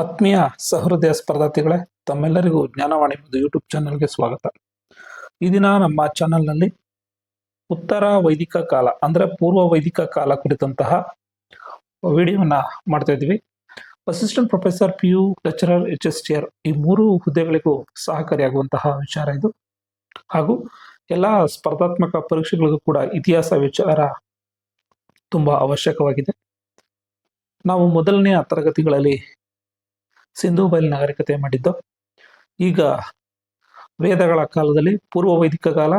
ಆತ್ಮೀಯ ಸಹೃದಯ ಸ್ಪರ್ಧಾರ್ಥಿಗಳೇ, ತಮ್ಮೆಲ್ಲರಿಗೂ ಜ್ಞಾನವಾಣಿ ಒಂದು ಯೂಟ್ಯೂಬ್ ಚಾನಲ್ಗೆ ಸ್ವಾಗತ. ಈ ದಿನ ನಮ್ಮ ಚಾನಲ್ನಲ್ಲಿ ಉತ್ತರ ವೈದಿಕ ಕಾಲ, ಅಂದರೆ ಪೂರ್ವ ವೈದಿಕ ಕಾಲ ಕುರಿತಂತಹ ವಿಡಿಯೋನ ಮಾಡ್ತಾ ಇದ್ವಿ assistant professor P U lecturer H S T R ಈ ಮೂರು ಹುದ್ದೆಗಳಿಗೂ ಸಹಕಾರಿಯಾಗುವಂತಹ ವಿಚಾರ ಇದು. ಹಾಗೂ ಎಲ್ಲ ಸ್ಪರ್ಧಾತ್ಮಕ ಪರೀಕ್ಷೆಗಳಿಗೂ ಕೂಡ ಇತಿಹಾಸ ವಿಚಾರ ತುಂಬಾ ಅವಶ್ಯಕವಾಗಿದೆ. ನಾವು ಮೊದಲನೆಯ ತರಗತಿಗಳಲ್ಲಿ ಸಿಂಧು ಬಯಲು ನಾಗರಿಕತೆ ಮಾಡಿದ್ದು. ಈಗ ವೇದಗಳ ಕಾಲದಲ್ಲಿ ಪೂರ್ವ ವೈದಿಕ ಕಾಲ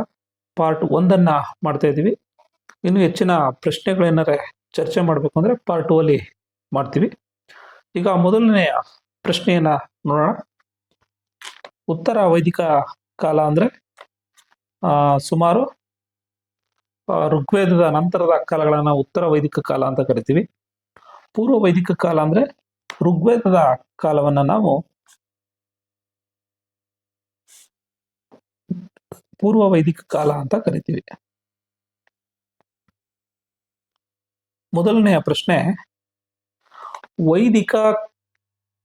ಪಾರ್ಟ್ ಒಂದನ್ನ ಮಾಡ್ತಾ ಇದ್ದೀವಿ. ಇನ್ನು ಹೆಚ್ಚಿನ ಪ್ರಶ್ನೆಗಳೇನಾರೆ ಚರ್ಚೆ ಮಾಡಬೇಕು ಅಂದ್ರೆ ಪಾರ್ಟ್ ಟೂ ಅಲ್ಲಿ ಮಾಡ್ತೀವಿ. ಈಗ ಮೊದಲನೆಯ ಪ್ರಶ್ನೆಯನ್ನ ನೋಡೋಣ. ಉತ್ತರ ವೈದಿಕ ಕಾಲ ಅಂದ್ರೆ ಆ, ಸುಮಾರು ಋಗ್ವೇದದ ನಂತರದ ಕಾಲಗಳನ್ನ ಉತ್ತರ ವೈದಿಕ ಕಾಲ ಅಂತ ಕರಿತೀವಿ. ಪೂರ್ವ ವೈದಿಕ ಕಾಲ ಅಂದ್ರೆ ಋಗ್ವೇದದ ಕಾಲವನ್ನು ನಾವು ಪೂರ್ವ ವೈದಿಕ ಕಾಲ ಅಂತ ಕರಿತೀವಿ. ಮೊದಲನೆಯ ಪ್ರಶ್ನೆ, ವೈದಿಕ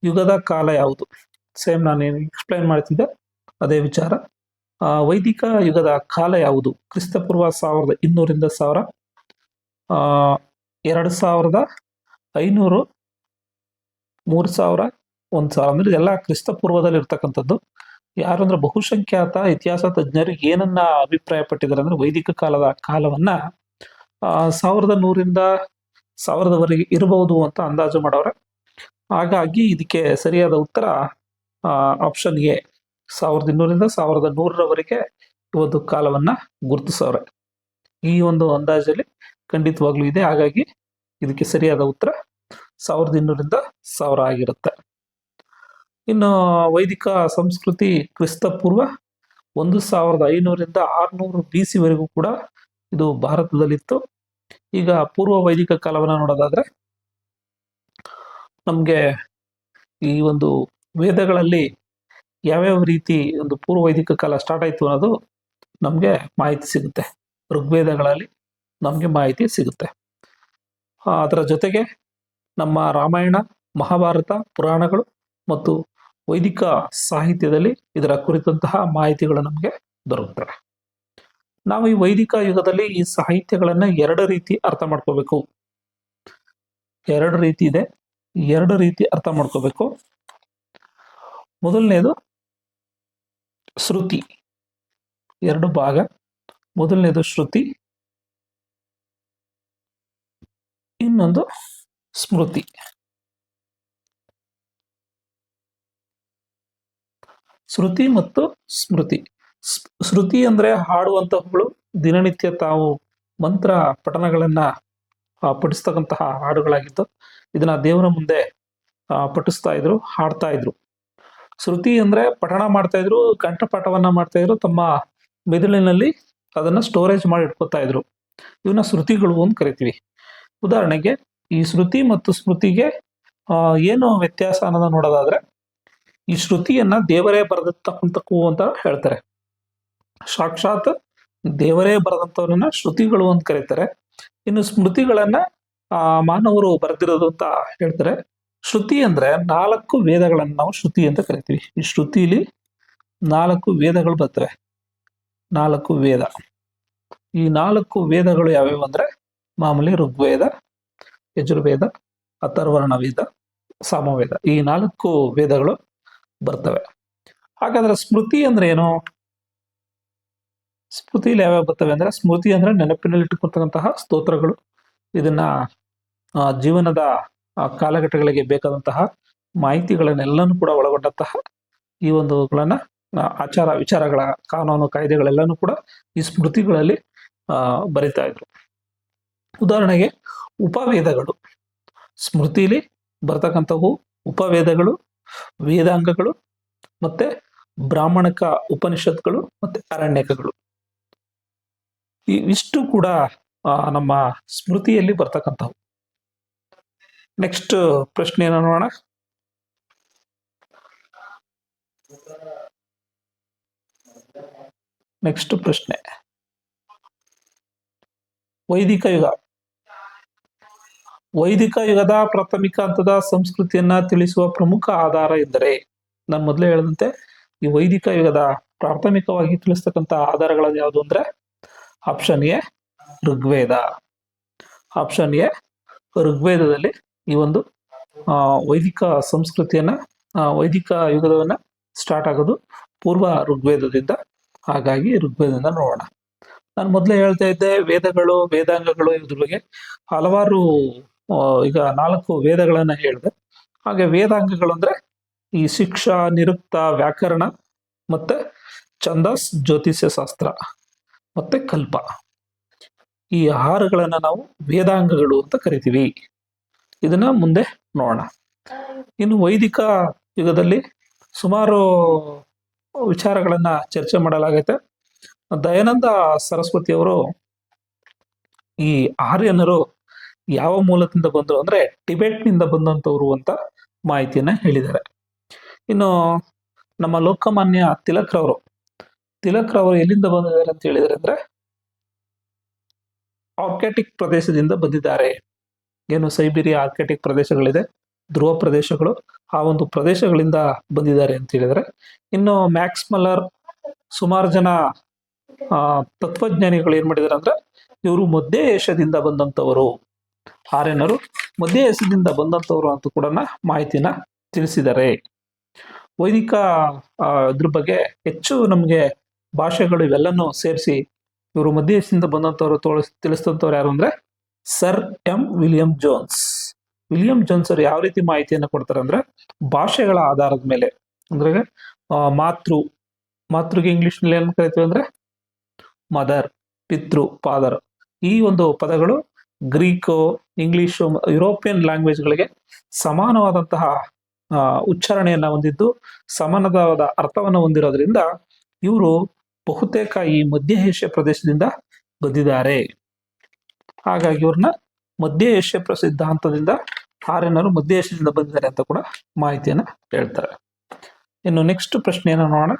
ಯುಗದ ಕಾಲ ಯಾವುದು? ಸೇಮ್ ನಾನು ಎಕ್ಸ್ಪ್ಲೈನ್ ಮಾಡ್ತಿದ್ದೆ, ಅದೇ ವಿಚಾರ. ವೈದಿಕ ಯುಗದ ಕಾಲ ಯಾವುದು? ಕ್ರಿಸ್ತಪೂರ್ವ ಸಾವಿರದ ಇನ್ನೂರಿಂದ ಸಾವಿರ ಎರಡು ಸಾವಿರದ ಐನೂರು ಮೂರು ಸಾವಿರ ಒಂದು ಸಾವಿರ ಅಂದ್ರೆ ಎಲ್ಲ ಕ್ರಿಸ್ತ ಪೂರ್ವದಲ್ಲಿ ಇರ್ತಕ್ಕಂಥದ್ದು ಯಾರು ಅಂದ್ರೆ ಬಹುಸಂಖ್ಯಾತ ಇತಿಹಾಸ ತಜ್ಞರು ಏನನ್ನ ಅಭಿಪ್ರಾಯ ಪಟ್ಟಿದ್ದಾರೆ ಅಂದ್ರೆ ವೈದಿಕ ಕಾಲದ ಕಾಲವನ್ನ ಸಾವಿರದ ನೂರಿಂದ ಸಾವಿರದವರೆಗೆ ಇರಬಹುದು ಅಂತ ಅಂದಾಜು ಮಾಡವ್ರೆ ಹಾಗಾಗಿ ಇದಕ್ಕೆ ಸರಿಯಾದ ಉತ್ತರ ಆಪ್ಷನ್ ಎ. ಸಾವಿರದ ಇನ್ನೂರಿಂದ ಸಾವಿರದ ನೂರರವರೆಗೆ ಒಂದು ಕಾಲವನ್ನ ಗುರುತಿಸೋರೆ. ಈ ಒಂದು ಅಂದಾಜಲ್ಲಿ ಖಂಡಿತವಾಗ್ಲೂ ಇದೆ. ಹಾಗಾಗಿ ಇದಕ್ಕೆ ಸರಿಯಾದ ಉತ್ತರ ಸಾವಿರದ ಇನ್ನೂರಿಂದ ಸಾವಿರ ಆಗಿರುತ್ತೆ. ಇನ್ನು ವೈದಿಕ ಸಂಸ್ಕೃತಿ ಕ್ರಿಸ್ತ ಪೂರ್ವ ಒಂದು ಸಾವಿರದ ಐನೂರಿಂದ ಆರುನೂರು ಬಿ ಸಿವರೆಗೂ ಕೂಡ ಇದು ಭಾರತದಲ್ಲಿತ್ತು. ಈಗ ಪೂರ್ವ ವೈದಿಕ ಕಾಲವನ್ನ ನೋಡೋದಾದ್ರೆ ನಮಗೆ ಈ ಒಂದು ವೇದಗಳಲ್ಲಿ ಯಾವ್ಯಾವ ರೀತಿ ಒಂದು ಪೂರ್ವ ವೈದಿಕ ಕಾಲ ಸ್ಟಾರ್ಟ್ ಆಯ್ತು ಅನ್ನೋದು ನಮಗೆ ಮಾಹಿತಿ ಸಿಗುತ್ತೆ. ಋಗ್ವೇದಗಳಲ್ಲಿ ನಮಗೆ ಮಾಹಿತಿ ಸಿಗುತ್ತೆ. ಅದರ ಜೊತೆಗೆ ನಮ್ಮ ರಾಮಾಯಣ, ಮಹಾಭಾರತ, ಪುರಾಣಗಳು ಮತ್ತು ವೈದಿಕ ಸಾಹಿತ್ಯದಲ್ಲಿ ಇದರ ಕುರಿತಂತಹ ಮಾಹಿತಿಗಳು ನಮಗೆ ದೊರಕುತ್ತವೆ ನಾವು ಈ ವೈದಿಕ ಯುಗದಲ್ಲಿ ಈ ಸಾಹಿತ್ಯಗಳನ್ನ ಎರಡು ರೀತಿ ಅರ್ಥ ಮಾಡ್ಕೋಬೇಕು. ಎರಡು ರೀತಿ ಇದೆ. ಎರಡು ರೀತಿ ಅರ್ಥ ಮಾಡ್ಕೋಬೇಕು. ಮೊದಲನೇದು ಶ್ರುತಿ. ಎರಡು ಭಾಗ. ಮೊದಲನೇದು ಶ್ರುತಿ. ಇನ್ನೊಂದು ಸ್ಮೃತಿ. ಶ್ರುತಿ ಮತ್ತು ಸ್ಮೃತಿ. ಶ್ರುತಿ ಅಂದ್ರೆ ಹಾಡುವಂತಹಗಳು ದಿನನಿತ್ಯ ತಾವು ಮಂತ್ರ ಪಠಣಗಳನ್ನ ಪಠಿಸ್ತಕ್ಕಂತಹ ಹಾಡುಗಳಾಗಿತ್ತು ಇದನ್ನ ದೇವರ ಮುಂದೆ ಪಠಿಸ್ತಾ ಇದ್ರು, ಹಾಡ್ತಾ ಇದ್ರು. ಶ್ರುತಿ ಅಂದ್ರೆ ಪಠಣ ಮಾಡ್ತಾ ಇದ್ರು ಕಂಠಪಾಠವನ್ನ ಮಾಡ್ತಾ ಇದ್ರು, ತಮ್ಮ ಮೆದುಳಿನಲ್ಲಿ ಅದನ್ನ ಸ್ಟೋರೇಜ್ ಮಾಡಿ ಇಟ್ಕೋತಾ ಇದ್ರು. ಇವನ್ನ ಶ್ರುತಿಗಳು ಅಂತ ಕರಿತೀವಿ. ಉದಾಹರಣೆಗೆ ಈ ಶ್ರುತಿ ಮತ್ತು ಸ್ಮೃತಿಗೆ ಏನು ವ್ಯತ್ಯಾಸ ಅನ್ನೋದನ್ನ ನೋಡೋದಾದ್ರೆ, ಈ ಶ್ರುತಿಯನ್ನ ದೇವರೇ ಬರೆದಿರ್ತಕ್ಕಂಥಕ್ಕೂ ಅಂತ ಹೇಳ್ತಾರೆ. ಸಾಕ್ಷಾತ್ ದೇವರೇ ಬರೆದಂಥವ್ರನ್ನ ಶ್ರುತಿಗಳು ಅಂತ ಕರೀತಾರೆ. ಇನ್ನು ಸ್ಮೃತಿಗಳನ್ನ ಮಾನವರು ಬರೆದಿರೋದು ಅಂತ ಹೇಳ್ತಾರೆ. ಶ್ರುತಿ ಅಂದ್ರೆ ನಾಲ್ಕು ವೇದಗಳನ್ನ ನಾವು ಶ್ರುತಿ ಅಂತ ಕರಿತೀವಿ. ಈ ಶ್ರುತಿಲಿ ನಾಲ್ಕು ವೇದಗಳು ಬರ್ತವೆ. ನಾಲ್ಕು ವೇದ. ಈ ನಾಲ್ಕು ವೇದಗಳು ಯಾವ್ಯಾವು ಅಂದ್ರೆ, ಮಾಮೂಲಿ ಋಗ್ವೇದ ಯಜುರ್ವೇದ, ಅಥರ್ವರ್ಣ ವೇದ, ಸಾಮವೇದ ಈ ನಾಲ್ಕು ವೇದಗಳು ಬರ್ತವೆ. ಹಾಗಾದ್ರೆ ಸ್ಮೃತಿ ಅಂದ್ರೆ ಏನು? ಸ್ಮೃತಿಲಿ ಯಾವ್ಯಾವ ಬರ್ತವೆ ಅಂದ್ರೆ ಸ್ಮೃತಿ ಅಂದ್ರೆ ನೆನಪಿನಲ್ಲಿ ಇಟ್ಟುಕೊಳ್ತಕ್ಕಂತಹ ಸ್ತೋತ್ರಗಳು. ಇದನ್ನ ಜೀವನದ ಕಾಲಘಟ್ಟಗಳಿಗೆ ಬೇಕಾದಂತಹ ಮಾಹಿತಿಗಳನ್ನೆಲ್ಲನೂ ಕೂಡ ಒಳಗೊಂಡಂತಹ ಈ ಒಂದುಗಳನ್ನ ಆಚಾರ ವಿಚಾರಗಳ, ಕಾನೂನು ಕಾಯ್ದೆಗಳೆಲ್ಲನೂ ಕೂಡ ಈ ಸ್ಮೃತಿಗಳಲ್ಲಿ ಬರಿತಾ ಇದ್ರು. ಉದಾಹರಣೆಗೆ ಉಪವೇದಗಳು. ಸ್ಮೃತಿಲಿ ಬರ್ತಕ್ಕಂಥವು ಉಪವೇದಗಳು, ವೇದಾಂಗಗಳು ಮತ್ತೆ ಬ್ರಾಹ್ಮಣಕ ಉಪನಿಷತ್ಗಳು ಮತ್ತೆ ಅರಣ್ಯಕಗಳು. ಇವಿಷ್ಟು ಕೂಡ ನಮ್ಮ ಸ್ಮೃತಿಯಲ್ಲಿ ಬರ್ತಕ್ಕಂಥವು. ನೆಕ್ಸ್ಟ್ ಪ್ರಶ್ನೆಯನ್ನು ನೋಡೋಣ? ನೆಕ್ಸ್ಟ್ ಪ್ರಶ್ನೆ. ವೈದಿಕ ಯುಗ. ವೈದಿಕ ಯುಗದ ಪ್ರಾಥಮಿಕ ಹಂತದ ಸಂಸ್ಕೃತಿಯನ್ನ ತಿಳಿಸುವ ಪ್ರಮುಖ ಆಧಾರ ಎಂದರೆ ನಾನು ಮೊದಲೇ ಹೇಳಿದಂತೆ ಈ ವೈದಿಕ ಯುಗದ ಪ್ರಾಥಮಿಕವಾಗಿ ತಿಳಿಸ್ತಕ್ಕಂಥ ಆಧಾರಗಳು ಯಾವುದು ಅಂದ್ರೆ option A Rigveda. Option A ಋಗ್ವೇದದಲ್ಲಿ ಈ ಒಂದು ವೈದಿಕ ಸಂಸ್ಕೃತಿಯನ್ನ ವೈದಿಕ ಯುಗದವನ್ನ ಸ್ಟಾರ್ಟ್ ಆಗೋದು ಪೂರ್ವ ಋಗ್ವೇದದಿಂದ, ಹಾಗಾಗಿ ಋಗ್ವೇದದಿಂದ ನೋಡೋಣ. ನಾನು ಮೊದಲೇ ಹೇಳ್ತಾ ಇದ್ದೆ ವೇದಗಳು, ವೇದಾಂಗಗಳು ಇದ್ರ ಬಗ್ಗೆ ಹಲವಾರು ಈಗ ನಾಲ್ಕು ವೇದಗಳನ್ನ ಹೇಳಿದೆ. ಹಾಗೆ ವೇದಾಂಗಗಳು ಅಂದ್ರೆ ಈ ಶಿಕ್ಷಾ, ನಿರುಕ್ತ, ವ್ಯಾಕರಣ ಮತ್ತೆ ಛಂದಸ್ ಜ್ಯೋತಿಷ್ಯ ಶಾಸ್ತ್ರ ಮತ್ತೆ ಕಲ್ಪ. ಈ ಆಹಾರಗಳನ್ನ ನಾವು ವೇದಾಂಗಗಳು ಅಂತ ಕರಿತೀವಿ. ಇದನ್ನ ಮುಂದೆ ನೋಡೋಣ. ಇನ್ನು ವೈದಿಕ ಯುಗದಲ್ಲಿ ಸುಮಾರು ವಿಚಾರಗಳನ್ನ ಚರ್ಚೆ ಮಾಡಲಾಗೈತೆ. ದಯಾನಂದ ಸರಸ್ವತಿಯವರು ಈ ಆರ್ಯನರು ಯಾವ ಮೂಲದಿಂದ ಬಂದರು ಅಂದ್ರೆ ಟಿಬೆಟ್ನಿಂದ ಬಂದಂಥವ್ರು ಅಂತ ಮಾಹಿತಿಯನ್ನ ಹೇಳಿದ್ದಾರೆ. ಇನ್ನು ನಮ್ಮ ಲೋಕಮಾನ್ಯ ತಿಲಕ್ರವರು ತಿಲಕ್ರವರು ಎಲ್ಲಿಂದ ಬಂದಿದ್ದಾರೆ ಅಂತ ಹೇಳಿದ್ರೆ ಅಂದ್ರೆ ಆರ್ಕೆಟಿಕ್ ಪ್ರದೇಶದಿಂದ ಬಂದಿದ್ದಾರೆ. ಏನು ಸೈಬೀರಿಯಾ ಆರ್ಕೆಟಿಕ್ ಪ್ರದೇಶಗಳಿದೆ, ಧ್ರುವ ಪ್ರದೇಶಗಳು, ಆ ಒಂದು ಪ್ರದೇಶಗಳಿಂದ ಬಂದಿದ್ದಾರೆ ಅಂತ ಹೇಳಿದರೆ, ಇನ್ನು ಮ್ಯಾಕ್ಸ್ ಮಲ್ಲರ್ ಸುಮಾರು ಜನ ತತ್ವಜ್ಞಾನಿಗಳು ಏನ್ ಮಾಡಿದ್ದಾರೆ ಅಂದ್ರೆ ಇವರು ಮಧ್ಯ ಏಷ್ಯಾದಿಂದ ಬಂದಂತವರು. ಆರ್ಯನರು ಮಧ್ಯ ಏಷ್ಯಾದಿಂದ ಬಂದಂತವರು ಅಂತ ಕೂಡ ಮಾಹಿತಿನ ತಿಳಿಸಿದ್ದಾರೆ. ವೈದಿಕ ಇದ್ರ ಬಗ್ಗೆ ಹೆಚ್ಚು ನಮಗೆ ಭಾಷೆಗಳು ಇವೆಲ್ಲನೂ ಸೇರಿಸಿ ಇವರು ಮಧ್ಯ ಏಷ್ಯಾದಿಂದ ಬಂದಂತವರು ತೋರಿಸ್ ತಿಳಿಸಿದಂಥವ್ರು ಯಾರು ಅಂದ್ರೆ sir M William Jones. William Jones ಅವರು ಯಾವ ರೀತಿ ಮಾಹಿತಿಯನ್ನು ಕೊಡ್ತಾರೆ ಅಂದ್ರೆ ಭಾಷೆಗಳ ಆಧಾರದ ಮೇಲೆ. ಅಂದ್ರೆ ಮಾತೃ, ಮಾತೃಗೆ ಇಂಗ್ಲಿಷ್ನಲ್ಲಿ ಏನ್ ಕರಿತೀವಿ ಅಂದ್ರೆ ಮದರ್, ಪಿತೃ, ಫಾದರ್ ಈ ಒಂದು ಪದಗಳು ಗ್ರೀಕು, ಇಂಗ್ಲಿಷು, ಯುರೋಪಿಯನ್ ಲ್ಯಾಂಗ್ವೇಜ್ಗಳಿಗೆ ಸಮಾನವಾದಂತಹ ಉಚ್ಚಾರಣೆಯನ್ನು ಉಚ್ಚಾರಣೆಯನ್ನ ಹೊಂದಿದ್ದು, ಸಮಾನವಾದ ಅರ್ಥವನ್ನು ಹೊಂದಿರೋದ್ರಿಂದ ಇವರು ಬಹುತೇಕ ಈ ಮಧ್ಯ ಏಷ್ಯಾ ಪ್ರದೇಶದಿಂದ ಬಂದಿದ್ದಾರೆ. ಹಾಗಾಗಿ ಇವ್ರನ್ನ ಮಧ್ಯ ಏಷ್ಯಾ ಪ್ರಸಿದ್ಧಾಂತದಿಂದ ಆರ್ಯನರು ಮಧ್ಯ ಏಷ್ಯಾದಿಂದ ಬಂದಿದ್ದಾರೆ ಅಂತ ಕೂಡ ಮಾಹಿತಿಯನ್ನ ಹೇಳ್ತಾರೆ. ಇನ್ನು ನೆಕ್ಸ್ಟ್ ಪ್ರಶ್ನೆಯನ್ನು ನೋಡೋಣ.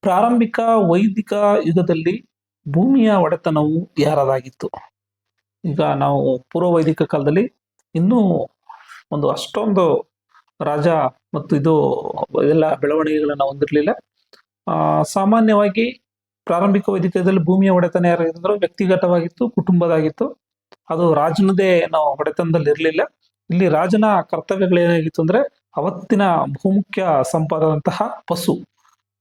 ಪ್ರಾರಂಭಿಕ ವೈದಿಕ ಯುಗದಲ್ಲಿ ಭೂಮಿಯ ಒಡೆತನವು ಯಾರದಾಗಿತ್ತು? ಈಗ ನಾವು ಪೂರ್ವ ವೈದಿಕ ಕಾಲದಲ್ಲಿ ಇನ್ನೂ ಒಂದು ಅಷ್ಟೊಂದು ರಾಜ ಮತ್ತು ಇದು ಎಲ್ಲ ಬೆಳವಣಿಗೆಗಳನ್ನು ಹೊಂದಿರಲಿಲ್ಲ. ಸಾಮಾನ್ಯವಾಗಿ ಪ್ರಾರಂಭಿಕ ವೈದಿಕದಲ್ಲಿ ಭೂಮಿಯ ಒಡೆತನ ಯಾರಾಗಿತ್ತು ವ್ಯಕ್ತಿಗತವಾಗಿತ್ತು, ಕುಟುಂಬದಾಗಿತ್ತು. ಅದು ರಾಜನದೇ ನಾವು ಒಡೆತನದಲ್ಲಿ ಇರಲಿಲ್ಲ. ಇಲ್ಲಿ ರಾಜನ ಕರ್ತವ್ಯಗಳೇನಾಗಿತ್ತು ಅಂದ್ರೆ ಅವತ್ತಿನ ಬಹುಮುಖ್ಯ ಸಂಪಾದಂತಹ ಪಶು.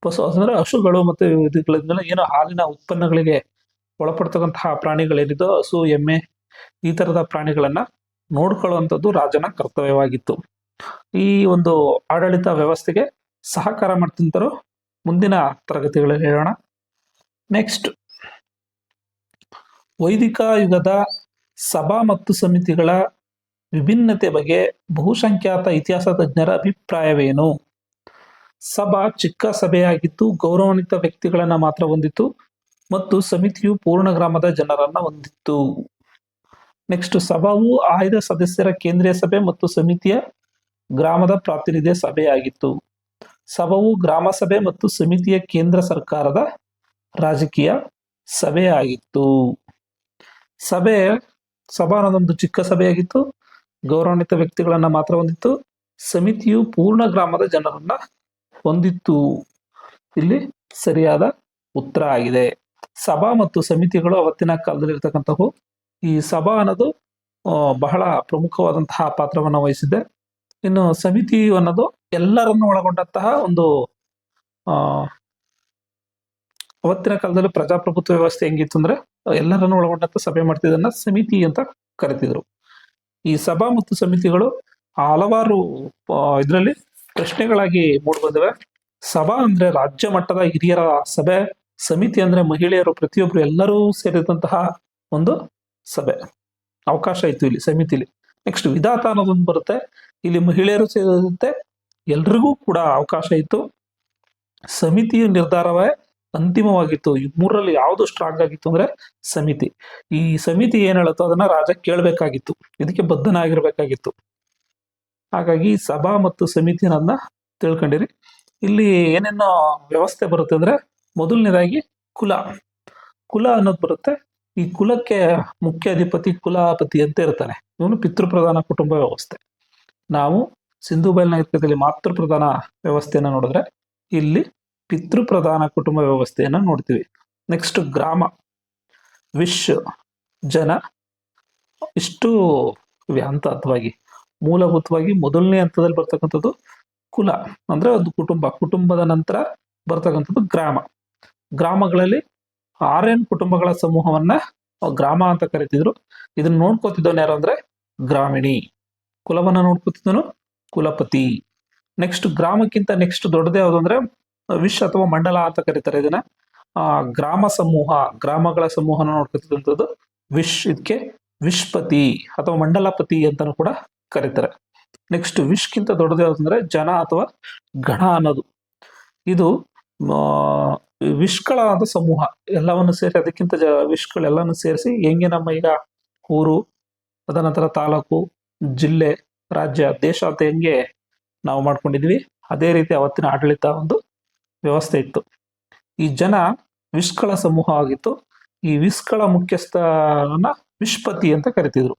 ಪಶು ಅಂದ್ರೆ ಹಸುಗಳು ಮತ್ತು ಇವುಗಳಿಂದ ಏನೋ ಹಾಲಿನ ಉತ್ಪನ್ನಗಳಿಗೆ ಒಳಪಡ್ತಕ್ಕಂತಹ ಪ್ರಾಣಿಗಳೇನಿದೋ ಹಸು, ಎಮ್ಮೆ ಈ ಥರದ ಪ್ರಾಣಿಗಳನ್ನ ನೋಡ್ಕೊಳ್ಳುವಂಥದ್ದು ರಾಜನ ಕರ್ತವ್ಯವಾಗಿತ್ತು. ಈ ಒಂದು ಆಡಳಿತ ವ್ಯವಸ್ಥೆಗೆ ಸಹಕಾರ ಮಾಡ್ತಿಂತರು ಮುಂದಿನ ತರಗತಿಗಳಲ್ಲಿ ಹೇಳೋಣ. ನೆಕ್ಸ್ಟ್ ವೈದಿಕ ಯುಗದ ಸಭಾ ಮತ್ತು ಸಮಿತಿಗಳ ವಿಭಿನ್ನತೆ ಬಗ್ಗೆ ಬಹುಸಂಖ್ಯಾತ ಇತಿಹಾಸ ತಜ್ಞರ ಅಭಿಪ್ರಾಯವೇನು? ಸಭಾ ಚಿಕ್ಕ ಸಭೆಯಾಗಿದ್ದು ಗೌರವಾನ್ವಿತ ವ್ಯಕ್ತಿಗಳನ್ನ ಮಾತ್ರ ಹೊಂದಿತ್ತು ಮತ್ತು ಸಮಿತಿಯು ಪೂರ್ಣ ಗ್ರಾಮದ ಜನರನ್ನ ಹೊಂದಿತ್ತು. ನೆಕ್ಸ್ಟ್ ಸಭಾವು ಆಯ್ದ ಸದಸ್ಯರ ಕೇಂದ್ರೀಯ ಸಭೆ ಮತ್ತು ಸಮಿತಿಯ ಗ್ರಾಮದ ಪ್ರಾತಿನಿಧ್ಯ ಸಭೆಯಾಗಿತ್ತು. ಸಭಾವು ಗ್ರಾಮ ಸಭೆ ಮತ್ತು ಸಮಿತಿಯ ಕೇಂದ್ರ ಸರ್ಕಾರದ ರಾಜಕೀಯ ಸಭೆಯಾಗಿತ್ತು. ಸಭೆ ಸಭಾ ಅನ್ನೋದೊಂದು ಚಿಕ್ಕ ಸಭೆಯಾಗಿತ್ತು. ಗೌರವಾನ್ವಿತ ವ್ಯಕ್ತಿಗಳನ್ನ ಮಾತ್ರ ಹೊಂದಿತ್ತು. ಸಮಿತಿಯು ಪೂರ್ಣ ಗ್ರಾಮದ ಜನರನ್ನ ಹೊಂದಿತ್ತು. ಇಲ್ಲಿ ಸರಿಯಾದ ಉತ್ತರ ಆಗಿದೆ. ಸಭಾ ಮತ್ತು ಸಮಿತಿಗಳು ಅವತ್ತಿನ ಕಾಲದಲ್ಲಿ ಇರ್ತಕ್ಕಂಥವು ಈ ಸಭಾ ಅನ್ನೋದು ಬಹಳ ಪ್ರಮುಖವಾದಂತಹ ಪಾತ್ರವನ್ನು ವಹಿಸಿದೆ. ಇನ್ನು ಸಮಿತಿ ಅನ್ನೋದು ಎಲ್ಲರನ್ನು ಒಳಗೊಂಡಂತಹ ಒಂದು ಅವತ್ತಿನ ಕಾಲದಲ್ಲಿ ಪ್ರಜಾಪ್ರಭುತ್ವ ವ್ಯವಸ್ಥೆ ಹೆಂಗಿತ್ತು ಅಂದ್ರೆ ಎಲ್ಲರನ್ನು ಒಳಗೊಂಡಂತ ಸಭೆ ಮಾಡ್ತಿದ್ದನ್ನ ಸಮಿತಿ ಅಂತ ಕರಿತಿದ್ರು. ಈ ಸಭಾ ಮತ್ತು ಸಮಿತಿಗಳು ಹಲವಾರು ಇದರಲ್ಲಿ ಪ್ರಶ್ನೆಗಳಾಗಿ ಮೂಡಿಬಂದಿವೆ. ಸಭಾ ಅಂದ್ರೆ ರಾಜ್ಯ ಮಟ್ಟದ ಹಿರಿಯರ ಸಭೆ, ಸಮಿತಿ ಅಂದ್ರೆ ಮಹಿಳೆಯರು ಪ್ರತಿಯೊಬ್ರು ಎಲ್ಲರೂ ಸೇರಿದಂತಹ ಒಂದು ಸಭೆ. ಅವಕಾಶ ಇತ್ತು ಇಲ್ಲಿ ಸಮಿತಿಲಿ. ನೆಕ್ಸ್ಟ್ ವಿಧಾತ ಅನ್ನೋದೊಂದು ಬರುತ್ತೆ. ಇಲ್ಲಿ ಮಹಿಳೆಯರು ಸೇರಿದಂತೆ ಎಲ್ರಿಗೂ ಕೂಡ ಅವಕಾಶ ಇತ್ತು. ಸಮಿತಿಯ ನಿರ್ಧಾರವೇ ಅಂತಿಮವಾಗಿತ್ತು. ಈ ಮೂರರಲ್ಲಿ ಯಾವುದು ಸ್ಟ್ರಾಂಗ್ ಆಗಿತ್ತು ಅಂದ್ರೆ ಸಮಿತಿ. ಈ ಸಮಿತಿ ಏನ್ ಹೇಳುತ್ತೋ ಅದನ್ನ ರಾಜ ಕೇಳಬೇಕಾಗಿತ್ತು. ಇದಕ್ಕೆ ಬದ್ಧನಾಗಿರ್ಬೇಕಾಗಿತ್ತು. ಹಾಗಾಗಿ ಸಭಾ ಮತ್ತು ಸಮಿತಿ ಅನ್ನೋದನ್ನ ತಿಳ್ಕೊಂಡಿರಿ. ಇಲ್ಲಿ ಏನೇನೋ ವ್ಯವಸ್ಥೆ ಬರುತ್ತೆ ಅಂದ್ರೆ ಮೊದಲನೇದಾಗಿ ಕುಲ. ಕುಲ ಅನ್ನೋದು ಬರುತ್ತೆ. ಈ ಕುಲಕ್ಕೆ ಮುಖ್ಯ ಅಧಿಪತಿ ಕುಲಾಪತಿ ಅಂತ ಇರ್ತಾನೆ ಇವನು ಪಿತೃಪ್ರಧಾನ ಕುಟುಂಬ ವ್ಯವಸ್ಥೆ. ನಾವು ಸಿಂಧು ಬಯಲು ಮಾತೃ ಪ್ರಧಾನ ವ್ಯವಸ್ಥೆಯನ್ನು ನೋಡಿದ್ರೆ ಇಲ್ಲಿ ಪಿತೃಪ್ರಧಾನ ಕುಟುಂಬ ವ್ಯವಸ್ಥೆಯನ್ನು ನೋಡ್ತೀವಿ. ನೆಕ್ಸ್ಟ್ ಗ್ರಾಮ. ವಿಶ್, ಜನ. ಇಷ್ಟು ವ್ಯಾಂತ ಹಂತ ಹಂತವಾಗಿ ಮೂಲಭೂತವಾಗಿ ಮೊದಲನೇ ಹಂತದಲ್ಲಿ ಬರ್ತಕ್ಕಂಥದ್ದು ಕುಲ. ಅಂದ್ರೆ ಒಂದು ಕುಟುಂಬ. ಕುಟುಂಬದ ನಂತರ ಬರ್ತಕ್ಕಂಥದ್ದು ಗ್ರಾಮ. ಗ್ರಾಮಗಳಲ್ಲಿ ಆರ್ಯನ್ ಕುಟುಂಬಗಳ ಸಮೂಹವನ್ನ ಗ್ರಾಮ ಅಂತ ಕರಿತಿದ್ರು. ಇದನ್ನ ನೋಡ್ಕೋತಿದ್ದವನು ಯಾರು ಅಂದ್ರೆ ಗ್ರಾಮಿಣಿ. ಕುಲವನ್ನ ನೋಡ್ಕೋತಿದ್ದನು ಕುಲಪತಿ. ನೆಕ್ಸ್ಟ್ ಗ್ರಾಮಕ್ಕಿಂತ ನೆಕ್ಸ್ಟ್ ದೊಡ್ಡದೇ ಯಾವುದು ಅಂದ್ರೆ ವಿಶ್ ಅಥವಾ ಮಂಡಲ ಅಂತ ಕರೀತಾರೆ ಇದನ್ನ. ಆ ಗ್ರಾಮ ಸಮೂಹ, ಗ್ರಾಮಗಳ ಸಮೂಹನ ನೋಡ್ಕೋತಿದ್ದಂಥದ್ದು ವಿಶ್. ಇದಕ್ಕೆ ವಿಶ್ಪತಿ ಅಥವಾ ಮಂಡಲಪತಿ ಅಂತಾನು ಕೂಡ ಕರೀತಾರೆ. ನೆಕ್ಸ್ಟ್ ವಿಶ್ಗಿಂತ ದೊಡ್ಡದು ಯಾವ್ದಂದ್ರೆ ಜನ ಅಥವಾ ಗಣ ಅನ್ನೋದು. ಇದು ವಿಶ್ಗಳ ಅಂತ ಸಮೂಹ. ಎಲ್ಲವನ್ನು ಸೇರಿ ಅದಕ್ಕಿಂತ ಜ ವಿಶ್ಗಳೆಲ್ಲವನ್ನು ಸೇರಿಸಿ ಹೆಂಗೆ ನಮ್ಮ ಈಗ ಊರು, ತದನಂತರ ತಾಲೂಕು, ಜಿಲ್ಲೆ, ರಾಜ್ಯ, ದೇಶ ಅಂತ ಹೆಂಗೆ ನಾವು ಮಾಡ್ಕೊಂಡಿದ್ವಿ, ಅದೇ ರೀತಿ ಅವತ್ತಿನ ಆಡಳಿತ ಒಂದು ವ್ಯವಸ್ಥೆ ಇತ್ತು. ಈ ಜನ ವಿಶ್ಗಳ ಸಮೂಹ ಆಗಿತ್ತು. ಈ ವಿಶ್ಗಳ ಮುಖ್ಯಸ್ಥನ ವಿಶ್ಪತಿ ಅಂತ ಕರಿತಿದ್ರು.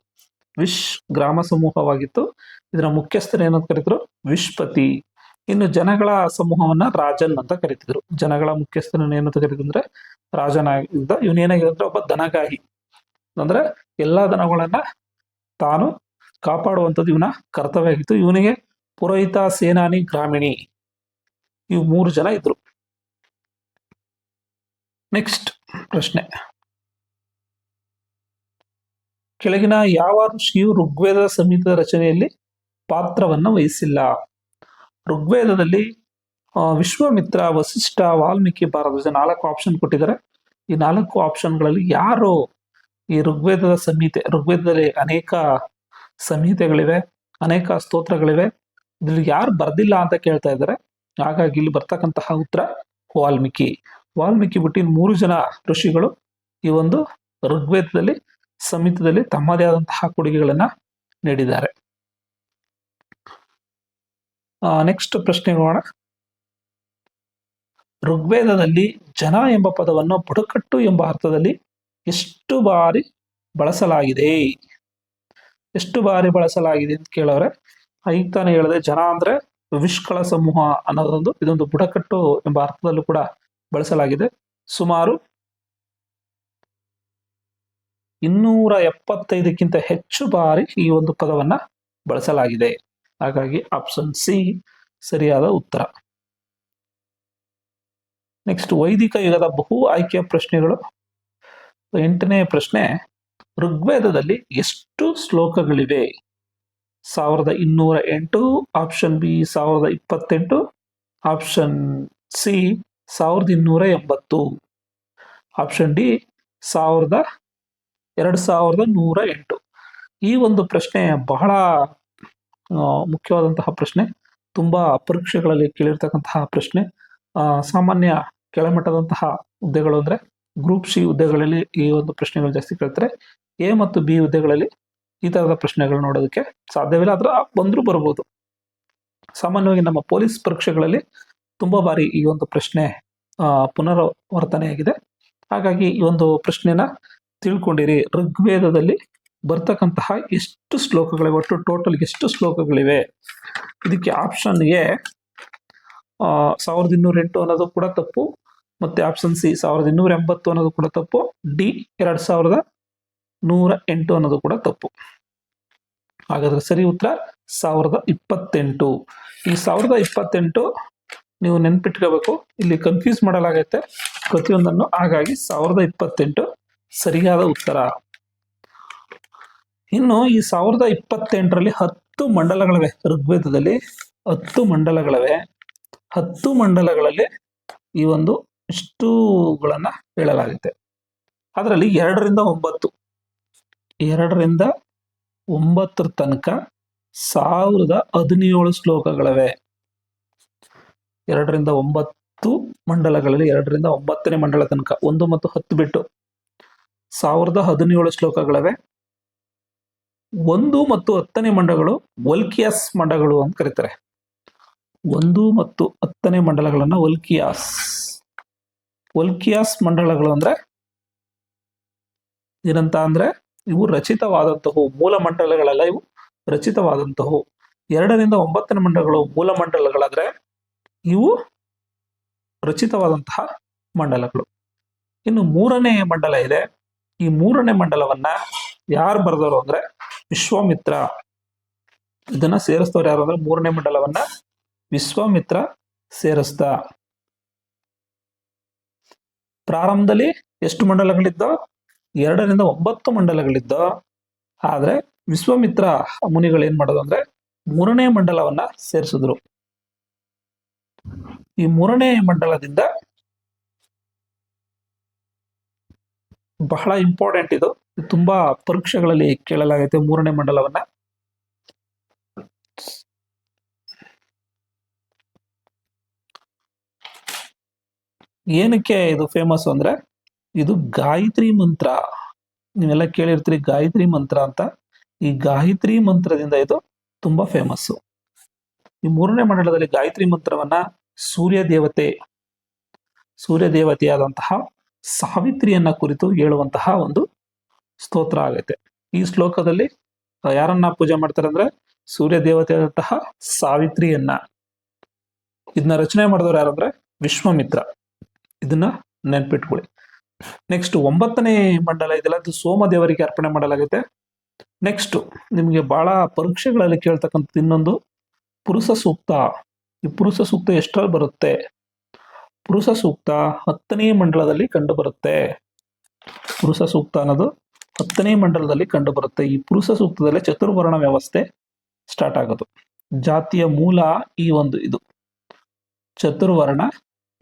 ವಿಶ್ ಗ್ರಾಮ ಸಮೂಹವಾಗಿತ್ತು. ಇದರ ಮುಖ್ಯಸ್ಥರು ಏನಂತ ಕರೀತಿದ್ರು? ವಿಶ್ಪತಿ ಇನ್ನು ಜನಗಳ ಸಮೂಹವನ್ನ ರಾಜನ್ ಅಂತ ಕರಿತಿದ್ರು. ಜನಗಳ ಮುಖ್ಯಸ್ಥನ ಏನಂತ ಕರೀತಿದ್ರು ಅಂದ್ರೆ ರಾಜನಾಗಿದ್ದ ಇವನೇನಾಗಿದ್ರೆ ಒಬ್ಬ ದನಗಾಹಿ ಅಂದ್ರೆ ಎಲ್ಲಾ ದನಗಳನ್ನ ತಾನು ಕಾಪಾಡುವಂಥದ್ದು ಇವನ ಕರ್ತವ್ಯ ಆಗಿತ್ತು. ಇವನಿಗೆ ಪುರೋಹಿತ, ಸೇನಾನಿ, ಗ್ರಾಮೀಣಿ ಇವು ಮೂರು ಜನ ಇದ್ರು. ನೆಕ್ಸ್ಟ್ ಪ್ರಶ್ನೆ. ಕೆಳಗಿನ ಯಾವ ಋಷಿಯು ಋಗ್ವೇದ ಸಂಹಿತ ರಚನೆಯಲ್ಲಿ ಪಾತ್ರವನ್ನು ವಹಿಸಿಲ್ಲ. ಋಗ್ವೇದದಲ್ಲಿ ವಿಶ್ವಮಿತ್ರ ವಸಿಷ್ಠ ವಾಲ್ಮೀಕಿ ಭಾರತ ನಾಲ್ಕು ಆಪ್ಷನ್ ಕೊಟ್ಟಿದ್ದಾರೆ. ಈ ನಾಲ್ಕು ಆಪ್ಷನ್ಗಳಲ್ಲಿ ಯಾರು ಈ ಋಗ್ವೇದದ ಸಂಹಿತೆ, ಋಗ್ವೇದದಲ್ಲಿ ಅನೇಕ ಸಂಹಿತೆಗಳಿವೆ, ಅನೇಕ ಸ್ತೋತ್ರಗಳಿವೆ, ಇದ್ರಲ್ಲಿ ಯಾರು ಬರ್ದಿಲ್ಲ ಅಂತ ಕೇಳ್ತಾ ಇದ್ದಾರೆ. ಹಾಗಾಗಿ ಇಲ್ಲಿ ಬರ್ತಕ್ಕಂತಹ ಉತ್ತರ ವಾಲ್ಮೀಕಿ. ವಾಲ್ಮೀಕಿ ಬಿಟ್ಟಿನ ಮೂರು ಜನ ಋಷಿಗಳು ಈ ಒಂದು ಋಗ್ವೇದದಲ್ಲಿ ಸಂಹಿತದಲ್ಲಿ ತಮ್ಮದೇ ಆದಂತಹ ಕೊಡುಗೆಗಳನ್ನ ನೀಡಿದ್ದಾರೆ. ನೆಕ್ಸ್ಟ್ ಪ್ರಶ್ನೆ ನೋಡೋಣ. ಋಗ್ವೇದದಲ್ಲಿ ಜನ ಎಂಬ ಪದವನ್ನು ಬುಡಕಟ್ಟು ಎಂಬ ಅರ್ಥದಲ್ಲಿ ಎಷ್ಟು ಬಾರಿ ಬಳಸಲಾಗಿದೆ? ಎಷ್ಟು ಬಾರಿ ಬಳಸಲಾಗಿದೆ ಅಂತ ಕೇಳವ್ರೆ ಈಗ ತಾನೇ ಹೇಳಿದೆ ಜನ ಅಂದ್ರೆ ವಿಷ್ಕಳ ಸಮೂಹ ಅನ್ನೋದೊಂದು, ಇದೊಂದು ಬುಡಕಟ್ಟು ಎಂಬ ಅರ್ಥದಲ್ಲೂ ಕೂಡ ಬಳಸಲಾಗಿದೆ. ಸುಮಾರು ಇನ್ನೂರ ಎಪ್ಪತ್ತೈದಕ್ಕಿಂತ ಹೆಚ್ಚು ಬಾರಿ ಈ ಒಂದು ಪದವನ್ನ ಬಳಸಲಾಗಿದೆ. ಹಾಗಾಗಿ ಆಪ್ಷನ್ ಸಿ ಸರಿಯಾದ ಉತ್ತರ. ನೆಕ್ಸ್ಟ್ ವೈದಿಕ ಯುಗದ ಬಹು ಆಯ್ಕೆಯ ಪ್ರಶ್ನೆಗಳು. ಎಂಟನೇ ಪ್ರಶ್ನೆ, ಋಗ್ವೇದದಲ್ಲಿ ಎಷ್ಟು ಶ್ಲೋಕಗಳಿವೆ? ಸಾವಿರದ ಇನ್ನೂರ ಎಂಟು ಆಪ್ಷನ್ ಬಿ ಸಾವಿರದ ಇಪ್ಪತ್ತೆಂಟು ಆಪ್ಷನ್ ಸಿ ಸಾವಿರದ ಇನ್ನೂರ ಎಂಬತ್ತು ಆಪ್ಷನ್ ಡಿ ಸಾವಿರದ ಎರಡು ಸಾವಿರದ ನೂರ ಎಂಟು. ಈ ಒಂದು ಪ್ರಶ್ನೆ ಬಹಳ ಮುಖ್ಯವಾದಂತಹ ಪ್ರಶ್ನೆ, ತುಂಬಾ ಪರೀಕ್ಷೆಗಳಲ್ಲಿ ಕೇಳಿರ್ತಕ್ಕಂತಹ ಪ್ರಶ್ನೆ. ಸಾಮಾನ್ಯ ಕೆಳಮಟ್ಟದಂತಹ ಹುದ್ದೆಗಳು ಅಂದ್ರೆ ಗ್ರೂಪ್ ಸಿ ಹುದ್ದೆಗಳಲ್ಲಿ ಈ ಒಂದು ಪ್ರಶ್ನೆಗಳು ಜಾಸ್ತಿ ಕೇಳ್ತಾರೆ. ಎ ಮತ್ತು ಬಿ ಹುದ್ದೆಗಳಲ್ಲಿ ಈ ತರದ ಪ್ರಶ್ನೆಗಳು ನೋಡೋದಕ್ಕೆ ಸಾಧ್ಯವಿಲ್ಲ, ಆದ್ರೆ ಬಂದರೂ ಬರ್ಬೋದು. ಸಾಮಾನ್ಯವಾಗಿ ನಮ್ಮ ಪೊಲೀಸ್ ಪರೀಕ್ಷೆಗಳಲ್ಲಿ ತುಂಬಾ ಬಾರಿ ಈ ಒಂದು ಪ್ರಶ್ನೆ ಪುನರಾವರ್ತನೆಯಾಗಿದೆ. ಹಾಗಾಗಿ ಈ ಒಂದು ಪ್ರಶ್ನೆನ ತಿಳ್ಕೊಂಡಿರಿ, ಋಗ್ವೇದದಲ್ಲಿ ಬರ್ತಕ್ಕಂತಹ ಎಷ್ಟು ಶ್ಲೋಕಗಳಿವೆ, ಒಟ್ಟು ಟೋಟಲ್ ಎಷ್ಟು ಶ್ಲೋಕಗಳಿವೆ? ಇದಕ್ಕೆ ಆಪ್ಷನ್ ಎ ಸಾವಿರದ ಇನ್ನೂರ ಎಂಟು ಅನ್ನೋದು ಕೂಡ ತಪ್ಪು, ಮತ್ತೆ ಆಪ್ಷನ್ ಸಿ, ಸಾವಿರದ ಇನ್ನೂರ ಎಂಬತ್ತು ಅನ್ನೋದು ಕೂಡ ತಪ್ಪು ಡಿ ಎರಡ್ ಸಾವಿರದ ನೂರ ಎಂಟು ಅನ್ನೋದು ಕೂಡ ತಪ್ಪು. ಹಾಗಾದ್ರೆ ಸರಿ ಉತ್ತರ, ಸಾವಿರದ ಇಪ್ಪತ್ತೆಂಟು. ಈ ಸಾವಿರದ ಇಪ್ಪತ್ತೆಂಟು ನೀವು ನೆನ್ಪಿಟ್ಕೋಬೇಕು, ಇಲ್ಲಿ ಕನ್ಫ್ಯೂಸ್ ಮಾಡಲಾಗೈತೆ, ಪ್ರತಿಯೊಂದನ್ನು ಹಾಗಾಗಿ ಸಾವಿರದ ಇಪ್ಪತ್ತೆಂಟು. ಸರಿಯಾದ ಉತ್ತರ. ಇನ್ನು ಈ ಸಾವಿರದ ಇಪ್ಪತ್ತೆಂಟರಲ್ಲಿ ಹತ್ತು ಮಂಡಲಗಳಿವೆ. ಋಗ್ವೇದದಲ್ಲಿ ಹತ್ತು ಮಂಡಲಗಳಿವೆ. ಹತ್ತು ಮಂಡಲಗಳಲ್ಲಿ ಈ ಒಂದು ಇಷ್ಟುಗಳನ್ನ ಹೇಳಲಾಗುತ್ತೆ. ಅದರಲ್ಲಿ ಎರಡರಿಂದ ಒಂಬತ್ತು. ಎರಡರಿಂದ ಒಂಬತ್ತರ ತನಕ ಸಾವಿರದ ಹದಿನೇಳು ಶ್ಲೋಕಗಳಿವೆ. ಎರಡರಿಂದ ಒಂಬತ್ತು ಮಂಡಲಗಳಲ್ಲಿ ಎರಡರಿಂದ ಒಂಬತ್ತನೇ ಮಂಡಲ ತನಕ. ಒಂದು ಮತ್ತು ಹತ್ತು ಬಿಟ್ಟು ಸಾವಿರದ ಹದಿನೇಳು ಶ್ಲೋಕಗಳಿವೆ. ಒಂದು ಮತ್ತು ಹತ್ತನೇ ಮಂಡಗಳು ವಲ್ಕಿಯಾಸ್ ಮಂಡಗಳು ಅಂತ ಕರೀತಾರೆ. ಒಂದು ಮತ್ತು ಹತ್ತನೇ ಮಂಡಲಗಳನ್ನ ವಲ್ಕಿಯಾಸ್. ವಲ್ಕಿಯಾಸ್ ಮಂಡಲಗಳು ಅಂದ್ರೆ ಏನಂತ ಅಂದ್ರೆ ಇವು ರಚಿತವಾದಂತಹವು, ಮೂಲ ಮಂಡಲಗಳೆಲ್ಲ ಇವು ರಚಿತವಾದಂತಹವು. ಎರಡರಿಂದ ಒಂಬತ್ತನೇ ಮಂಡಲಗಳು ಮೂಲ ಮಂಡಲಗಳಾದ್ರೆ ಇವು ರಚಿತವಾದಂತಹ ಮಂಡಲಗಳು. ಇನ್ನು ಮೂರನೇ ಮಂಡಲ ಇದೆ. ಈ ಮೂರನೇ ಮಂಡಲವನ್ನ ಯಾರು ಬರೆದವರು ಅಂದ್ರೆ ವಿಶ್ವಾಮಿತ್ರ. ಇದನ್ನ ಸೇರಿಸ್ತವ್ರು ಯಾರು ಅಂದ್ರೆ ಮೂರನೇ ಮಂಡಲವನ್ನ ವಿಶ್ವಾಮಿತ್ರ ಸೇರಿಸ್ತ ಪ್ರಾರಂಭದಲ್ಲಿ ಎಷ್ಟು ಮಂಡಲಗಳಿದ್ದೋ? ಎರಡರಿಂದ ಒಂಬತ್ತು ಮಂಡಲಗಳಿದ್ದೋ? ಆದ್ರೆ ವಿಶ್ವಾಮಿತ್ರ ಮುನಿಗಳು ಏನ್ ಮಾಡೋದು ಅಂದ್ರೆ ಮೂರನೇ ಮಂಡಲವನ್ನ ಸೇರಿಸಿದ್ರು. ಈ ಮೂರನೇ ಮಂಡಲದಿಂದ ಬಹಳ ಇಂಪಾರ್ಟೆಂಟ್ ಇದು. ತುಂಬಾ ಪರೀಕ್ಷೆಗಳಲ್ಲಿ ಕೇಳಲಾಗುತ್ತೆ ಮೂರನೇ ಮಂಡಲವನ್ನ. ಏನಕ್ಕೆ ಇದು ಫೇಮಸ್ ಅಂದ್ರೆ, ಇದು ಗಾಯತ್ರಿ ಮಂತ್ರ. ನೀವೆಲ್ಲ ಕೇಳಿರ್ತೀರಿ ಗಾಯತ್ರಿ ಮಂತ್ರ ಅಂತ. ಈ ಗಾಯತ್ರಿ ಮಂತ್ರದಿಂದ ಇದು ತುಂಬಾ ಫೇಮಸ್ಸು ಈ ಮೂರನೇ ಮಂಡಲದಲ್ಲಿ ಗಾಯತ್ರಿ ಮಂತ್ರವನ್ನ ಸೂರ್ಯ ದೇವತೆ ಸೂರ್ಯ ದೇವತೆಯಾದಂತಹ ಸಾವಿತ್ರಿಯನ್ನ ಕುರಿತು ಹೇಳುವಂತಹ ಒಂದು ಸ್ತೋತ್ರ ಆಗೈತೆ. ಈ ಶ್ಲೋಕದಲ್ಲಿ ಯಾರನ್ನ ಪೂಜೆ ಮಾಡ್ತಾರೆ ಅಂದ್ರೆ ಸೂರ್ಯ ದೇವತೆಯಾದಂತಹ ಸಾವಿತ್ರಿಯನ್ನ. ಇದನ್ನ ರಚನೆ ಮಾಡಿದವರು ಯಾರಂದ್ರೆ ವಿಶ್ವಮಿತ್ರ. ಇದನ್ನ ನೆನ್ಪಿಟ್ಕೊಳ್ಳಿ. ನೆಕ್ಸ್ಟ್ ಒಂಬತ್ತನೇ ಮಂಡಲ ಇದೆಲ್ಲ ಅದು ಸೋಮದೇವರಿಗೆ ಅರ್ಪಣೆ ಮಾಡಲಾಗುತ್ತೆ ನೆಕ್ಸ್ಟ್ ನಿಮಗೆ ಬಹಳ ಪರೀಕ್ಷೆಗಳಲ್ಲಿ ಕೇಳ್ತಕ್ಕಂಥದ್ದು ಇನ್ನೊಂದು ಪುರುಷ ಸೂಕ್ತ ಈ ಪುರುಷ ಸೂಕ್ತ ಎಷ್ಟರಲ್ಲಿ ಬರುತ್ತೆ? ಪುರುಷ ಸೂಕ್ತ ಹತ್ತನೇ ಮಂಡಲದಲ್ಲಿ ಕಂಡುಬರುತ್ತೆ. ಪುರುಷ ಸೂಕ್ತ ಅನ್ನೋದು ಹತ್ತನೇ ಮಂಡಲದಲ್ಲಿ ಕಂಡುಬರುತ್ತೆ. ಈ ಪುರುಷ ಸೂಕ್ತದಲ್ಲಿ ಚತುರ್ವರ್ಣ ವ್ಯವಸ್ಥೆ ಸ್ಟಾರ್ಟ್ ಆಗೋದು. ಜಾತಿಯ ಮೂಲ ಈ ಒಂದು ಇದು. ಚತುರ್ವರ್ಣ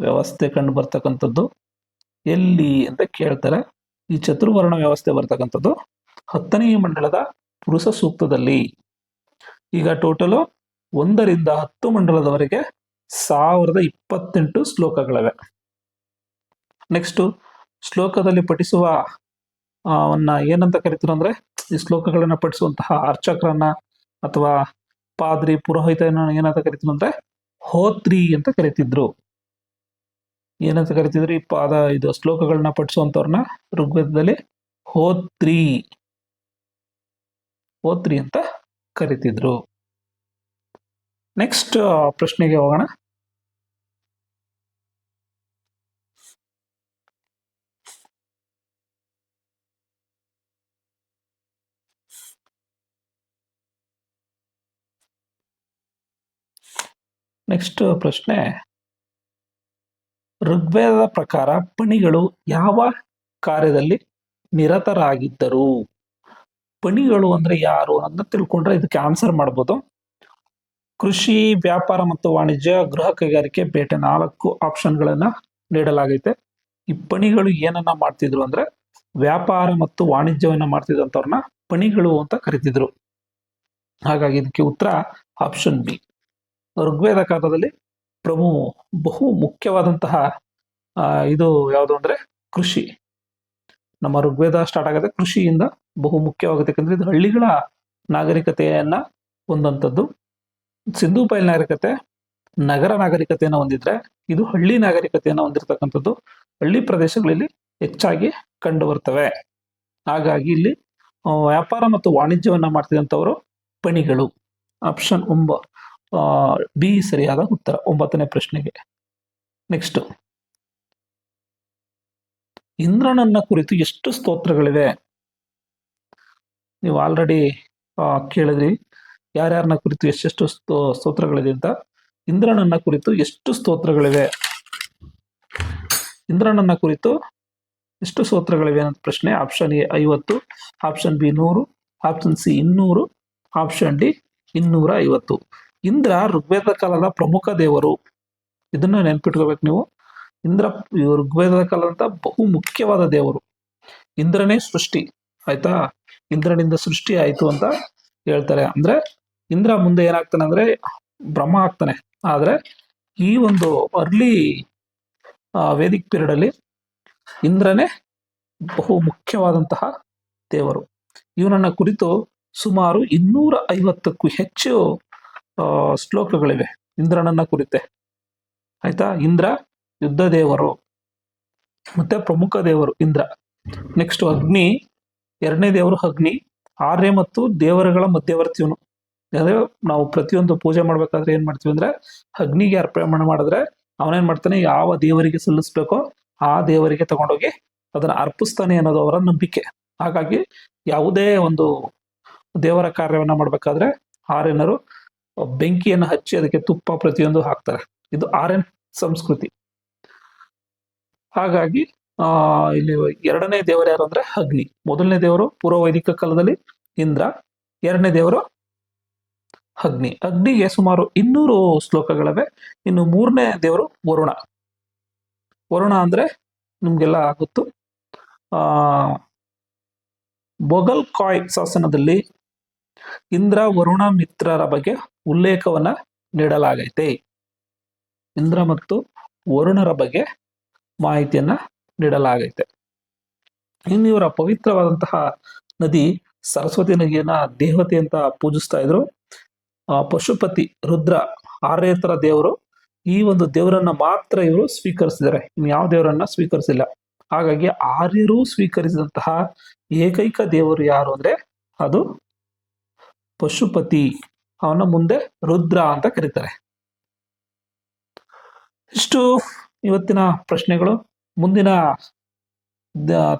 ವ್ಯವಸ್ಥೆ ಕಂಡು ಬರ್ತಕ್ಕಂಥದ್ದು ಎಲ್ಲಿ ಅಂತ ಕೇಳ್ತಾರೆ. ಈ ಚತುರ್ವರ್ಣ ವ್ಯವಸ್ಥೆ ಬರ್ತಕ್ಕಂಥದ್ದು ಹತ್ತನೇ ಮಂಡಲದ ಪುರುಷ ಸೂಕ್ತದಲ್ಲಿ ಈಗ ಟೋಟಲು ಒಂದರಿಂದ ಹತ್ತು ಮಂಡಲದವರೆಗೆ ಸಾವಿರದ ಇಪ್ಪತ್ತೆಂಟು ಶ್ಲೋಕಗಳಿವೆ. ನೆಕ್ಸ್ಟ್ ಶ್ಲೋಕದಲ್ಲಿ ಪಠಿಸುವ ಅವನ್ನ ಏನಂತ ಕರಿತಾರೆ ಅಂದ್ರೆ, ಈ ಶ್ಲೋಕಗಳನ್ನ ಪಠಿಸುವಂತಹ ಅರ್ಚಕರನ್ನ ಅಥವಾ ಪಾದ್ರಿ, ಪುರೋಹಿತ ಏನಂತ ಕರಿತಿದ್ರು ಅಂದ್ರೆ, ಹೋತ್ರಿ ಅಂತ ಕರಿತಿದ್ರು. ಏನಂತ ಕರಿತಿದ್ರು? ಈ ಪಾದ, ಇದು ಶ್ಲೋಕಗಳನ್ನ ಪಠಿಸುವಂಥವ್ರನ್ನ ಋಗ್ವೇದದಲ್ಲಿ ಹೋತ್ರಿ. ಹೋತ್ರಿ ಅಂತ ಕರಿತಿದ್ರು. ನೆಕ್ಸ್ಟ್ ಪ್ರಶ್ನೆಗೆ ಹೋಗೋಣ. ನೆಕ್ಸ್ಟ್ ಪ್ರಶ್ನೆ. ಋಗ್ವೇದದ ಪ್ರಕಾರ ಪಣಿಗಳು ಯಾವ ಕಾರ್ಯದಲ್ಲಿ ನಿರತರಾಗಿದ್ದರು? ಪಣಿಗಳು ಅಂದ್ರೆ ಯಾರು ಅಂತ ತಿಳ್ಕೊಂಡ್ರೆ ಇದಕ್ಕೆ ಆನ್ಸರ್ ಮಾಡ್ಬೋದು. ಕೃಷಿ, ವ್ಯಾಪಾರ ಮತ್ತು ವಾಣಿಜ್ಯ, ಗೃಹ ಕೈಗಾರಿಕೆ ಬೇಟೆ ನಾಲ್ಕು ಆಪ್ಷನ್ಗಳನ್ನ ನೀಡಲಾಗೈತೆ. ಈ ಪಣಿಗಳು ಏನನ್ನ ಮಾಡ್ತಿದ್ರು ಅಂದ್ರೆ ವ್ಯಾಪಾರ ಮತ್ತು ವಾಣಿಜ್ಯವನ್ನ ಮಾಡ್ತಿದ್ದಂಥವ್ರನ್ನ ಪಣಿಗಳು ಅಂತ ಕರಿತಿದ್ರು. ಹಾಗಾಗಿ ಇದಕ್ಕೆ ಉತ್ತರ ಆಪ್ಷನ್ ಬಿ ಋಗ್ವೇದ ಕಾಲದಲ್ಲಿ ಪ್ರಮು ಬಹು ಮುಖ್ಯವಾದಂತಹ ಇದು ಯಾವುದು ಅಂದ್ರೆ ಕೃಷಿ. ನಮ್ಮ ಋಗ್ವೇದ ಸ್ಟಾರ್ಟ್ ಆಗುತ್ತೆ ಕೃಷಿಯಿಂದ ಬಹು ಮುಖ್ಯವಾಗುತ್ತೆ ಯಾಕಂದರೆ ಇದು ಹಳ್ಳಿಗಳ ನಾಗರಿಕತೆಯನ್ನು ಹೊಂದಂಥದ್ದು. ಸಿಂಧು ಬಯಲ್ ನಾಗರಿಕತೆ, ನಗರ ನಾಗರಿಕತೆಯನ್ನು ಹೊಂದಿದ್ರೆ ಇದು ಹಳ್ಳಿ ನಾಗರಿಕತೆಯನ್ನು ಹೊಂದಿರತಕ್ಕಂಥದ್ದು. ಹಳ್ಳಿ ಪ್ರದೇಶಗಳಲ್ಲಿ ಹೆಚ್ಚಾಗಿ ಕಂಡು ಬರ್ತವೆ ಹಾಗಾಗಿ ಇಲ್ಲಿ ವ್ಯಾಪಾರ ಮತ್ತು ವಾಣಿಜ್ಯವನ್ನು ಮಾಡ್ತಿದ್ದಂಥವರು ಪಣಿಗಳು. ಆಪ್ಷನ್ ಒಂಬ. ಬಿ ಸರಿಯಾದ ಉತ್ತರ. ಒಂಬತ್ತನೇ ಪ್ರಶ್ನೆಗೆ. ನೆಕ್ಸ್ಟ್ ಇಂದ್ರನನ್ನ ಕುರಿತು ಎಷ್ಟು ಸ್ತೋತ್ರಗಳಿವೆ? ನೀವು ಆಲ್ರೆಡಿ ಕೇಳಿದ್ರಿ. ಯಾರ್ಯಾರನ್ನ ಕುರಿತು ಎಷ್ಟೆಷ್ಟು ಸ್ತೋ- ಸ್ತೋತ್ರಗಳಿದೆ ಅಂತ. ಇಂದ್ರನನ್ನ ಕುರಿತು ಎಷ್ಟು ಸ್ತೋತ್ರಗಳಿವೆ? ಇಂದ್ರನನ್ನ ಕುರಿತು ಎಷ್ಟು ಸ್ತೋತ್ರಗಳಿವೆ ಅನ್ನೋ ಪ್ರಶ್ನೆ. ಆಪ್ಷನ್ ಎ ಐವತ್ತು ಆಪ್ಷನ್ ಬಿ ನೂರು ಆಪ್ಷನ್ ಸಿ ಇನ್ನೂರು ಆಪ್ಷನ್ ಡಿ ಇನ್ನೂರ ಐವತ್ತು. ಇಂದ್ರ ಋಗ್ವೇದ ಕಾಲದ ಪ್ರಮುಖ ದೇವರು. ಇದನ್ನ ನೆನ್ಪಿಟ್ಕೋಬೇಕು ನೀವು. ಇಂದ್ರ ಋಗ್ವೇದ ಕಾಲದಂತ ಬಹು ಮುಖ್ಯವಾದ ದೇವರು. ಇಂದ್ರನೇ ಸೃಷ್ಟಿ. ಆಯ್ತಾ? ಇಂದ್ರನಿಂದ ಸೃಷ್ಟಿ ಆಯ್ತು ಅಂತ ಹೇಳ್ತಾರೆ. ಅಂದ್ರೆ ಇಂದ್ರ ಮುಂದೆ ಏನಾಗ್ತಾನೆ ಅಂದ್ರೆ ಬ್ರಹ್ಮ ಆಗ್ತಾನೆ. ಆದ್ರೆ ಈ ಒಂದು ಅರ್ಲಿ ವೇದಿಕ್ ಪೀರಿಯಡ್ ಅಲ್ಲಿ ಇಂದ್ರನೇ ಬಹು ಮುಖ್ಯವಾದಂತಹ ದೇವರು. ಇವನನ್ನ ಕುರಿತು ಸುಮಾರು ಇನ್ನೂರ ಐವತ್ತಕ್ಕೂ ಹೆಚ್ಚು ಶ್ಲೋಕಗಳಿವೆ. ಇಂದ್ರನನ್ನ ಕುರಿತೆ. ಆಯ್ತಾ? ಇಂದ್ರ, ಯುದ್ಧ ದೇವರು. ಮತ್ತೆ ಪ್ರಮುಖ ದೇವರು ಇಂದ್ರ. ನೆಕ್ಸ್ಟ್ ಅಗ್ನಿ, ಎರಡನೇ ದೇವರು ಅಗ್ನಿ, ಆರ್ಯ ಮತ್ತು ದೇವರುಗಳ ಮಧ್ಯವರ್ತಿಯವನು. ನಾವು ಪ್ರತಿಯೊಂದು ಪೂಜೆ ಮಾಡ್ಬೇಕಾದ್ರೆ ಏನ್ ಮಾಡ್ತೀವಿ ಅಂದ್ರೆ, ಅಗ್ನಿಗೆ ಅರ್ಪಣೆ ಮಾಡಿದ್ರೆ ಅವನೇನ್ ಮಾಡ್ತಾನೆ, ಯಾವ ದೇವರಿಗೆ ಸಲ್ಲಿಸ್ಬೇಕೋ ಆ ದೇವರಿಗೆ ತಗೊಂಡೋಗಿ ಅದನ್ನ ಅರ್ಪಿಸ್ತಾನೆ ಅನ್ನೋದು ಅವರ ನಂಬಿಕೆ. ಹಾಗಾಗಿ ಯಾವುದೇ ಒಂದು ದೇವರ ಕಾರ್ಯವನ್ನ ಮಾಡ್ಬೇಕಾದ್ರೆ ಆರ್ಯನರು ಬೆಂಕಿಯನ್ನು ಹಚ್ಚಿ ಅದಕ್ಕೆ ತುಪ್ಪ ಪ್ರತಿಯೊಂದು ಹಾಕ್ತಾರೆ. ಇದು ಆರ್ಯನ್ ಸಂಸ್ಕೃತಿ. ಹಾಗಾಗಿ, ಆ, ಇಲ್ಲಿ ಎರಡನೇ ದೇವರು ಯಾರು ಅಂದ್ರೆ ಅಗ್ನಿ. ಮೊದಲನೇ ದೇವರು ಪೂರ್ವ ವೈದಿಕ ಕಾಲದಲ್ಲಿ ಇಂದ್ರ, ಎರಡನೇ ದೇವರು ಅಗ್ನಿ. ಅಗ್ನಿಗೆ ಸುಮಾರು ಇನ್ನೂರು ಶ್ಲೋಕಗಳಿವೆ. ಇನ್ನು ಮೂರನೇ ದೇವರು ವರುಣ. ವರುಣ ಅಂದ್ರೆ ನಿಮ್ಗೆಲ್ಲ ಗೊತ್ತು. ಆ ಬೊಗಲ್ ಕಾಯ್ ಶಾಸನದಲ್ಲಿ ಇಂದ್ರ ವರುಣ ಮಿತ್ರರ ಬಗ್ಗೆ ಉಲ್ಲೇಖವನ್ನ ನೀಡಲಾಗೈತೆ. ಇಂದ್ರ ಮತ್ತು ವರುಣರ ಬಗ್ಗೆ ಮಾಹಿತಿಯನ್ನ ನೀಡಲಾಗೈತೆ. ಇನ್ನು ಇವರ ಪವಿತ್ರವಾದಂತಹ ನದಿ ಸರಸ್ವತಿ ನದಿಯನ್ನ ದೇವತೆ ಅಂತ ಪೂಜಿಸ್ತಾ ಇದ್ರು. ಪಶುಪತಿ ರುದ್ರ ಆರ್ಯೇತರ ದೇವರು ಈ ಒಂದು ದೇವರನ್ನ ಮಾತ್ರ ಇವರು ಸ್ವೀಕರಿಸಿದ್ದಾರೆ. ಇನ್ನು ಯಾವ ದೇವರನ್ನ ಸ್ವೀಕರಿಸಿಲ್ಲ. ಹಾಗಾಗಿ ಆರ್ಯರು ಸ್ವೀಕರಿಸಿದಂತಹ ಏಕೈಕ ದೇವರು ಯಾರು ಅಂದ್ರೆ ಅದು ಪಶುಪತಿ ಅವನ ಮುಂದೆ ರುದ್ರ ಅಂತ ಕರೀತಾರೆ. ಇಷ್ಟು ಇವತ್ತಿನ ಪ್ರಶ್ನೆಗಳು. ಮುಂದಿನ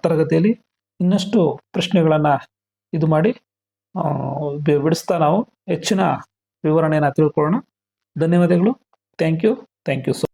ತರಗತಿಯಲ್ಲಿ ಇನ್ನಷ್ಟು ಪ್ರಶ್ನೆಗಳನ್ನ ಇದು ಮಾಡಿ ಬಿಡಿಸ್ತಾ ನಾವು ಹೆಚ್ಚಿನ ವಿವರಣೆಯನ್ನ ತಿಳ್ಕೊಳ್ಳೋಣ. ಧನ್ಯವಾದಗಳು. Thank you. Thank you so